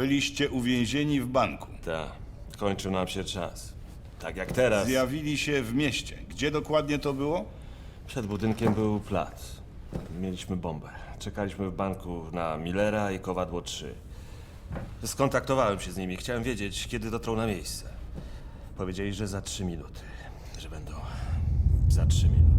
Byliście uwięzieni w banku. Tak, kończył nam się czas. Tak jak teraz. Zjawili się w mieście. Gdzie dokładnie to było? Przed budynkiem był plac. Mieliśmy bombę. Czekaliśmy w banku na Millera i Kowadło 3. Skontaktowałem się z nimi. Chciałem wiedzieć, kiedy dotrą na miejsce. Powiedzieli, że za 3 minuty. Że będą za 3 minuty.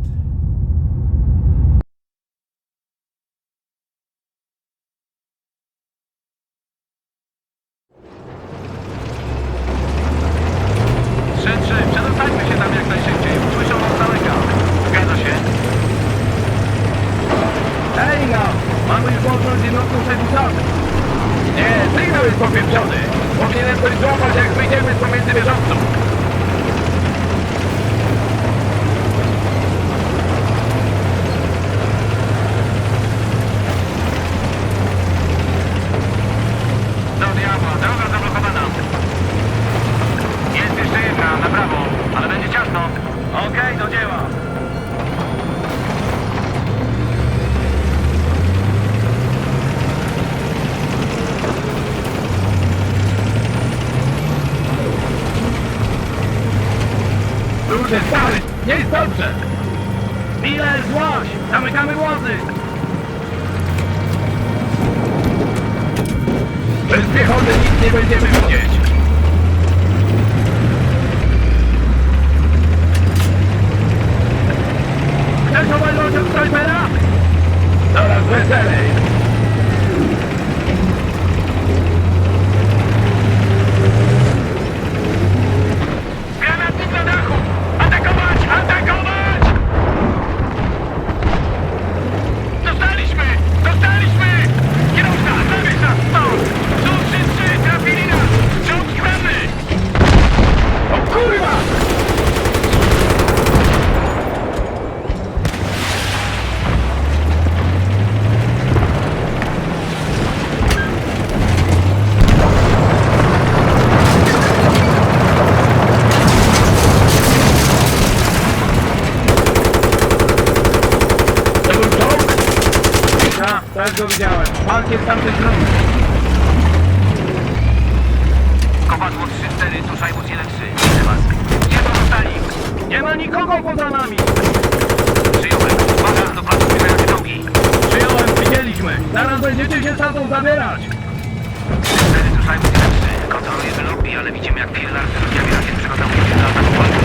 Wyjdziemy z pomiędzy wieżowców. Do diabła, droga zablokowana. Jest jeszcze jedna, na prawo, ale będzie ciasno. Okej, do dzieła. Duży stary, nie jest dobrze. Miller, złaś, zamykamy głozy. Bez piechoty nic nie będziemy widzieć. Tak go widziałem. Park jest tam ze strony. Kowadło 3-4, tu Szajbus 1-3. Widzę was. Gdzie pozostali? Nie ma nikogo poza nami. Przyjąłem. Uwaga, do placu zbliżają się czołgi. Przyjąłem, widzieliśmy. Zaraz będziecie się stamtąd zabierać. 4 tu Szajbus 1-3. Kontrolujemy lobby, ale widzimy jak Pillar z ludziami rakiet przygotowuje się do ataku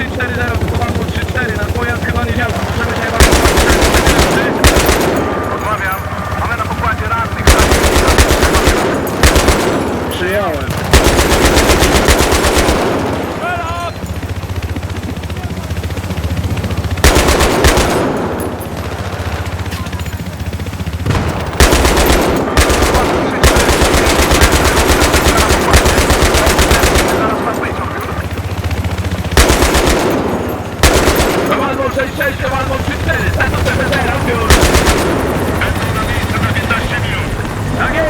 Sixty, set it. Kowadło 3-4, status PPT, odbiór! Będą na miejscu za 15 minut. Tak jest!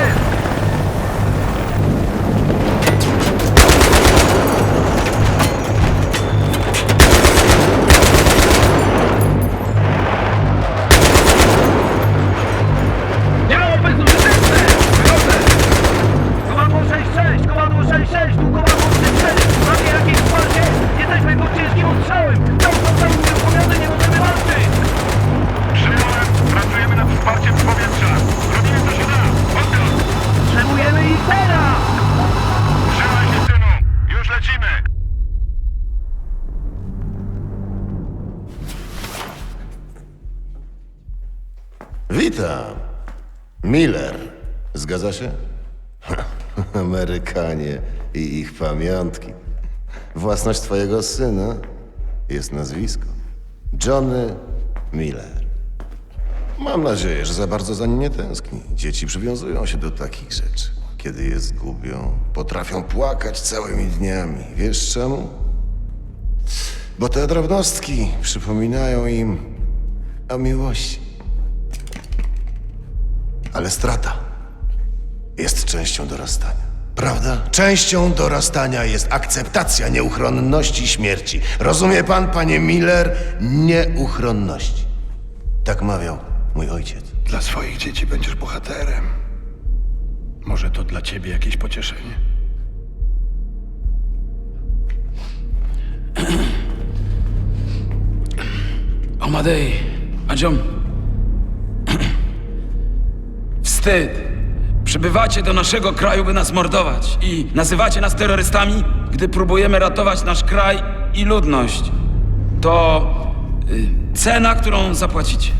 Witam. Miller. Zgadza się? Amerykanie i ich pamiątki. Własność twojego syna jest nazwisko. Johnny Miller. Mam nadzieję, że za bardzo za nim nie tęskni. Dzieci przywiązują się do takich rzeczy. Kiedy je zgubią, potrafią płakać całymi dniami. Wiesz czemu? Bo te drobnostki przypominają im o miłości. Ale strata jest częścią dorastania. Prawda? Częścią dorastania jest akceptacja nieuchronności śmierci. Rozumie pan, panie Miller? Nieuchronności. Tak mawiał mój ojciec. Dla swoich dzieci będziesz bohaterem. Może to dla ciebie jakieś pocieszenie? Amadei, Adziom. Wstyd. Przybywacie do naszego kraju, by nas mordować i nazywacie nas terrorystami, gdy próbujemy ratować nasz kraj i ludność. To y, cena, którą zapłacicie.